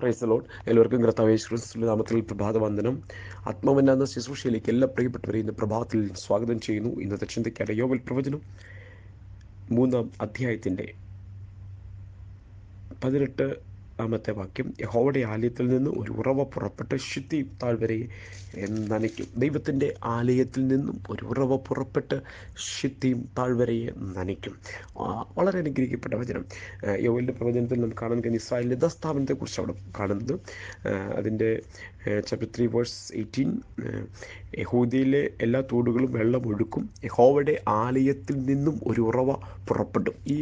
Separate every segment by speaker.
Speaker 1: Price load എല്ലാവർക്കും കർത്താവേശ്വര നാമത്തിൽ പ്രഭാത വന്ദനം ആത്മാവെന്ന ശുശ്രൂഷയിലേക്ക് എല്ലാ പ്രിയപ്പെട്ടവരെയും ഇന്ന് പ്രഭാതത്തിൽ സ്വാഗതം ചെയ്യുന്നു. ഇന്നത്തെ ചിന്തയ്ക്കാണ് യോവൽ പ്രവചനം മൂന്നാം അധ്യായത്തിന്റെ പതിനെട്ട് ആമത്തെ വാക്യം യഹോവയുടെ ആലയത്തിൽ നിന്ന് ഒരു ഉറവ പുറപ്പെട്ട് ശുദ്ധി താഴ്വരയെ നനയ്ക്കും. ദൈവത്തിന്റെ ആലയത്തിൽ നിന്നും ഒരു ഉറവ പുറപ്പെട്ട് ശുദ്ധിയും താഴ്വരയെ നനയ്ക്കും. വളരെ അനുഗ്രഹിക്കപ്പെട്ട വചനം. യോവലിന്റെ പ്രവചനത്തിൽ നമുക്ക് കാണാൻ കഴിയും ഇസ്രായേലിന്റെ ദസ്ഥാപനത്തെക്കുറിച്ച് അവിടെ കാണുന്നത്. അതിന്റെ ചാപ്റ്റർ ത്രീ വേഴ്സ് എയ്റ്റീൻ യഹൂദിയിലെ എല്ലാ തോടുകളും വെള്ളം ഒഴുക്കും. യഹോവയുടെ ആലയത്തിൽ നിന്നും ഒരു ഉറവ പുറപ്പെടും. ഈ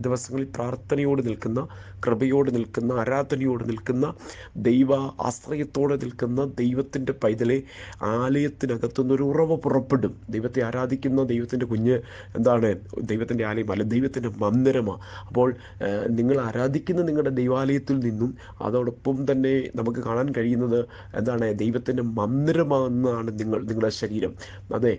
Speaker 1: ദിവസങ്ങളിൽ പ്രാർത്ഥനയോട് നിൽക്കുന്ന കൃപയോട് നിൽക്കുന്ന ആരാധനയോട് നിൽക്കുന്ന ദൈവ ആശ്രയത്തോടെ നിൽക്കുന്ന ദൈവത്തിന്റെ പൈതലെ ആലയത്തിനകത്തുനിന്ന് ഒരു ഉറവ പുറപ്പെടും. ദൈവത്തെ ആരാധിക്കുന്ന ദൈവത്തിന്റെ കുഞ്ഞ് എന്താണ്? ദൈവത്തിന്റെ ആലയമല്ല ദൈവത്തിന്റെ മന്ദിരമാണ് അപ്പോൾ നിങ്ങൾ ആരാധിക്കുന്ന നിങ്ങളുടെ ദൈവാലയത്തിൽ നിന്നും അതോടൊപ്പം തന്നെ നമുക്ക് കാണാൻ കഴിയുന്നത് എന്താണ്? ദൈവത്തിന്റെ മന്ദിരമാണെന്നാണ് നിങ്ങൾ നിങ്ങളുടെ ശരീരം. അതെ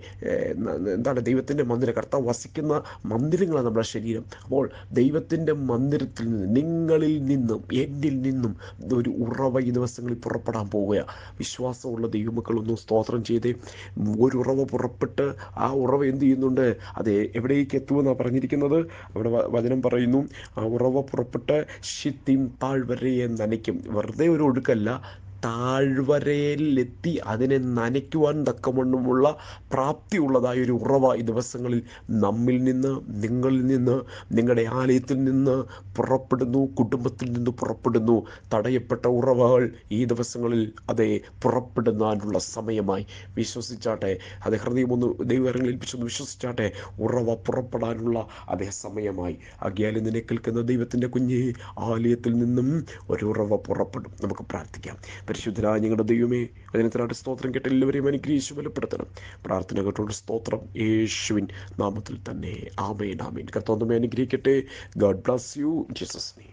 Speaker 1: എന്താണ്? ദൈവത്തിന്റെ മന്ദിരം കർത്താവ് വസിക്കുന്ന മന്ദിരങ്ങളാണ് നമ്മുടെ ശരീരം. അപ്പോൾ ദൈവത്തിന്റെ മന്ദിരത്തിൽ നിന്ന് നിങ്ങളിൽ നിന്നും എന്നിൽ നിന്നും ഒരു ഉറവ ഈ ദിവസങ്ങളിൽ പുറപ്പെടാൻ പോവുകയാണ് വിശ്വാസമുള്ള ദൈവമക്കളൊന്നും സ്തോത്രം ചെയ്തേ. ഒരു ഉറവ പുറപ്പെട്ട് ആ ഉറവ എന്ത് ചെയ്യുന്നുണ്ട്? അത് എവിടേക്ക് എത്തുമെന്നാണ് പറഞ്ഞിരിക്കുന്നത്? അവിടെ വചനം പറയുന്നു ആ ഉറവ പുറപ്പെട്ട് ശിത്തിം താഴ്വരയെ നനയ്ക്കും. വെറുതെ ഒരു ഒഴുക്കല്ല താഴ്വരയിലെത്തി അതിനെ നനയ്ക്കുവാൻ തക്കവണ്ണമുള്ള പ്രാപ്തിയുള്ളതായ ഒരു ഉറവ ഈ ദിവസങ്ങളിൽ നമ്മിൽ നിന്ന് നിങ്ങളിൽ നിന്ന് നിങ്ങളുടെ ആലയത്തിൽ നിന്ന് പുറപ്പെടുന്നു കുടുംബത്തിൽ നിന്ന് പുറപ്പെടുന്നു. തടയപ്പെട്ട ഉറവകൾ ഈ ദിവസങ്ങളിൽ അതെ പുറപ്പെടുന്നതിനുള്ള സമയമായി. വിശ്വസിച്ചാട്ടെ അത് ഹൃദയമൊന്ന് ദൈവങ്ങളിൽ ഏൽപ്പിച്ചൊന്ന് വിശ്വസിച്ചാട്ടെ ഉറവ പുറപ്പെടാനുള്ള അതേ സമയമായി. അഗ്യാലി നിന്നെ കേൾക്കുന്ന ദൈവത്തിന്റെ കുഞ്ഞ് ആലയത്തിൽ നിന്നും ഒരു ഉറവ പുറപ്പെടും. നമുക്ക് പ്രാർത്ഥിക്കാം. പരിശുദ്ധരായ ഞങ്ങളുടെ ദൈവമേ അതിനകത്തിനായിട്ട് സ്തോത്രം കേട്ട് എല്ലാവരെയും അനുഗ്രഹിച്ചു ബലപ്പെടുത്തണം. പ്രാർത്ഥന കേട്ടോണ്ട് സ്തോത്രം യേശുവിൻ നാമത്തിൽ തന്നെ. ആമേൻ ആമേൻ. കർത്താവ് നമ്മെ അനുഗ്രഹിക്കട്ടെ. God bless you Jesus name